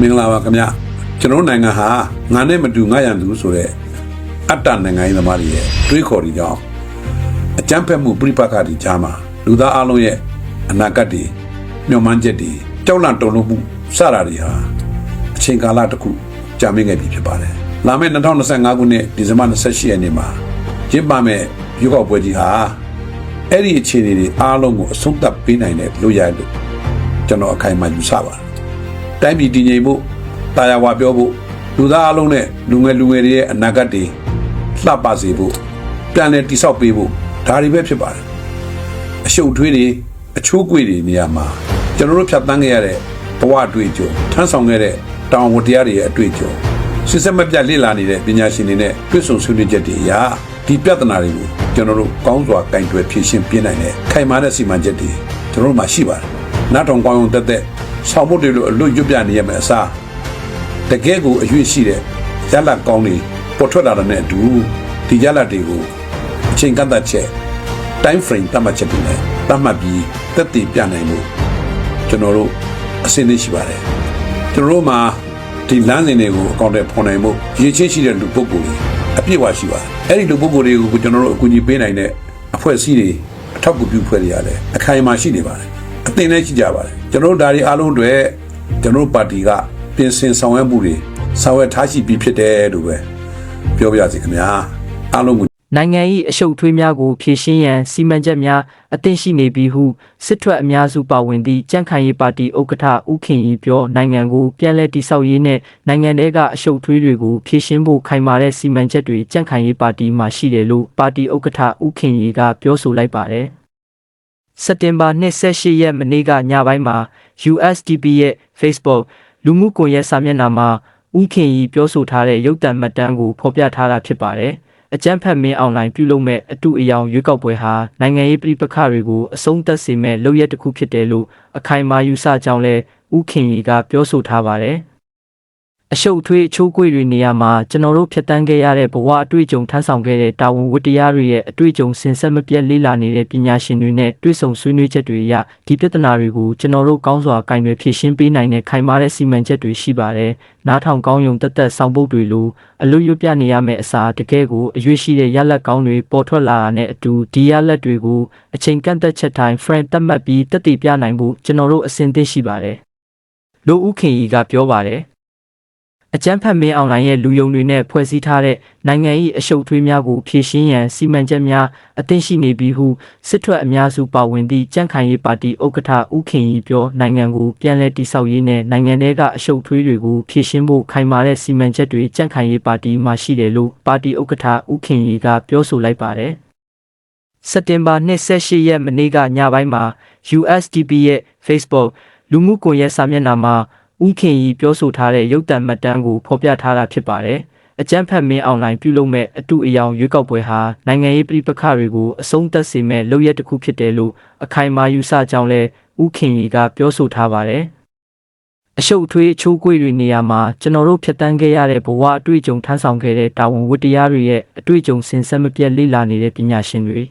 မင်္ဂလာပါခင်ဗျကျွန်တော်တို့နိုင်ငံဟာငါနဲ့မတူငါရန်သူဆိုတဲ့အတ္တနိုင်ငံရေးသမားတွေရဲ့တွေးခေါ်တွေကြောင့်အကြမ်းဖက်မှုပြိပက္ခတွေကြားမှာလူသားအလုံးရဲ့အနာဂတ်တွေမျှော်မှန်းချက်တွေကြောက်လန့်တုန်လှုပ်မှုစတာတွေဟာအချိန်ကာလတစ်ခုကြာမြင့်ခဲ့ပြီဖြစ်ပါတယ်လာမယ့်2025ခုနှစ်ဒီဇင်ဘာ28ရက်နေ့မှာကျင်းပမယ့်ရွေးကောက်ပွဲကြီးဟာအဲ့ဒီအခြေအနေတွေအားလုံးကိုအဆုံးသတ်ပေးနိုင်တဲ့လို့ရလို့ကျွန်တော်အခိုင်အမာယူဆပါတယ် တိုင်းပြည်တည်ငြိမ်ဖို့တာယာဝါပြောဖို့လူသားအလုံးနဲ့လူငယ်လူငယ်တွေရဲ့အနာဂတ်တွေလှပစေဖို့ပြန်လည်တိဆောက်ပေးဖို့ဒါတွေပဲဖြစ်ပါတယ်အရှုပ်ထွေးတွေအချိုးကွေတွေနေရာမှာကျွန်တော်တို့ဖြတ်တန်းခဲ့ရတဲ့ဘဝအတွေ့အကြုံထမ်းဆောင်ခဲ့တဲ့တောင်ဝတရားတွေရဲ့အတွေ့အကြုံစစ်စက်မပြတ်လေ့လာနေတဲ့ပညာရှင်တွေနဲ့တွေ့ဆုံဆွေးနွေးချက်တွေအရာဒီပြဿနာတွေကိုကျွန်တော်တို့ကောင်းစွာကင်တွယ်ဖြေရှင်းပြနိုင်တဲ့ခိုင်မာတဲ့စီမံချက်တွေကျွန်တော်တို့မှာရှိပါတယ်နားထောင်ကောင်းအောင်တက်တဲ့ ဆောင်ဖို့တွေလို့အလွတ်ရွတ်ပြနေရမယ်အစားတကယ်ကိုအရွေ့ရှိတဲ့ရလတ်ကောင်းတွေပေါ်ထွက်လာတဲ့အတူဒီရလတ်တွေကိုအချိန်ကန့်သတ်ချက် time frame တတ်မှတ်ချက်တွေနဲ့တတ်မှတ်ပြီးသက်တည်ပြနိုင်မှုကျွန်တော်တို့အစင်းသိရှိပါတယ်ကျွန်တော်တို့မှာဒီလမ်းစဉ်တွေကိုအကောင့်တွေဖော်နိုင်မှုရည်ချင်းရှိတဲ့လူပုဂ္ဂိုလ်တွေအပြည့်အဝရှိပါတယ်အဲ့ဒီလူပုဂ္ဂိုလ်တွေကိုကျွန်တော်တို့အကူအညီပေးနိုင်တဲ့အဖွဲ့အစည်းတွေအထောက်အကူပြုဖွဲ့တွေရတယ်အခိုင်အမာရှိနေပါတယ် အသင်လည်းရှိကြပါတယ်ကျွန်တော်တို့ဒါတွေအားလုံးတွေကျွန်တော်တို့ပါတီကပြင်ဆင်ဆောင်ရွက်မှုတွေဆောင်ရွက်ထားရှိပြီးဖြစ်တယ်လို့ပဲပြောပြရစီခင်ဗျာအားလုံးကိုနိုင်ငံ၏အရှုပ်ထွေးများကိုဖြည့်ရှင်းရန်စီမံချက်များအသင့်ရှိနေပြီဟုစစ်ထွက်အများစုပါဝင်သည့်ကြံ့ခိုင်ရေးပါတီဥက္ကဋ္ဌဦးခင်ရီပြောနိုင်ငံကိုပြန်လည်တည်ဆောက်ရေးနှင့်နိုင်ငံထဲကအရှုပ်ထွေးတွေကိုဖြည့်ရှင်းဖို့ခိုင်မာတဲ့စီမံချက်တွေကြံ့ခိုင်ရေးပါတီမှရှိတယ်လို့ပါတီဥက္ကဋ္ဌဦးခင်ရီကပြောဆိုလိုက်ပါတယ် စက်တင်ဘာ28ရက်မနေ့ကညပိုင်းမှာ USDP ရဲ့ Facebook လူမှုကွန်ရက်စာမျက်နှာမှာဦးခင်ရီပြောဆိုထားတဲ့ရုပ်သံမှတ်တမ်းကိုဖော်ပြထားတာဖြစ်ပါတယ်။အကြမ်းဖက်မင်းအွန်လိုင်းပြုလုပ်မဲ့အတူအယောင်ရွေးကောက်ပွဲဟာနိုင်ငံရေးပြည်ပခါတွေကိုအဆုံးသတ်စေမဲ့လုပ်ရက်တစ်ခုဖြစ်တယ်လို့အခိုင်အမာယူဆကြောင်းလဲဦးခင်ရီကပြောဆိုထားပါတယ်။ အရှုပ်အထွေးအချိုးကွေတွေနေရာမှာကျွန်တော်တို့ဖြတ်တန်းခဲ့ရတဲ့ဘဝအတွေ့အကြုံထမ်းဆောင်ခဲ့တဲ့တာဝန်ဝတ္တရားတွေရဲ့အတွေ့အကြုံစင်ဆက်မပြတ်လေ့လာနေတဲ့ပညာရှင်တွေနဲ့တွေ့ဆုံဆွေးနွေးချက်တွေအရဒီပြဿနာတွေကိုကျွန်တော်တို့ကောင်းစွာကင်တွယ်ဖြေရှင်းပေးနိုင်တဲ့ခိုင်မာတဲ့စီမံချက်တွေရှိပါတယ်။နားထောင်ကောင်းယုံတက်တက်ဆောင်ပုဒ်တွေလိုအလို့ရွတ်ပြနေရမယ့်အစားတကယ်ကိုအရွေးရှိတဲ့ရလက်ကောင်းတွေပေါ်ထွက်လာတာနဲ့အတူဒီရလက်တွေကိုအချိန်ကန့်သက်ချက်တိုင်း frame တတ်မှတ်ပြီးတက်တည်ပြနိုင်ဖို့ကျွန်တော်တို့အစဉ်သင့်ရှိပါတယ်။လိုဦးခင်ကြီးကပြောပါတယ်။ အကြမ်းဖက်မင်းအွန်လိုင်းရဲ့လူယုံတွေနဲ့ဖွဲ့စည်းထားတဲ့နိုင်ငံ၏အရှုပ်ထွေးများကိုဖြည့်ရှင်းရန်စီမံချက်များအသင့်ရှိနေပြီဟုစစ်ထွက်အများစုပါဝင်သည့်ကြံ့ခိုင်ရေးပါတီဥက္ကဋ္ဌဦးခင်ကြီးပြောနိုင်ငံကိုပြန်လည်တည်ဆောက်ရေးနဲ့နိုင်ငံထဲကအရှုပ်ထွေးတွေကိုဖြည့်ရှင်းဖို့ခိုင်မာတဲ့စီမံချက်တွေကြံ့ခိုင်ရေးပါတီမှရှိတယ်လို့ပါတီဥက္ကဋ္ဌဦးခင်ကြီးကပြောဆိုလိုက်ပါတယ်စက်တင်ဘာ28ရက်မနေ့ကညပိုင်းမှာ USDP ရဲ့ Facebook လူမှုကွန်ရက်စာမျက်နှာမှာ ဦးခင်ရီပြောဆိုထားတဲ့ရုပ်သံမှတ်တမ်းကိုဖော်ပြထားတာဖြစ်ပါတယ်။အကြမ်းဖက်မင်းအွန်လိုင်းပြုလုပ်မဲ့အတူအယောင်ရွေးကောက်ပွဲဟာနိုင်ငံရေးပြည်ပခါတွေကိုအဆုံးသတ်စေမဲ့လုပ်ရက်တစ်ခုဖြစ်တယ်လို့အခိုင်အမာယူဆကြောင်းလဲဦးခင်ရီကပြောဆိုထားပါတယ်။အရှုပ်အထွေးအချိုးကွေတွေနေရာမှာကျွန်တော်တို့ဖြတ်တန်းခဲ့ရတဲ့ဘဝအတွေ့အကြုံထမ်းဆောင်ခဲ့တဲ့တာဝန်ဝတ္တရားတွေရဲ့အတွေ့အကြုံစင်ဆက်မပြတ်လေ့လာနေတဲ့ပညာရှင်တွေ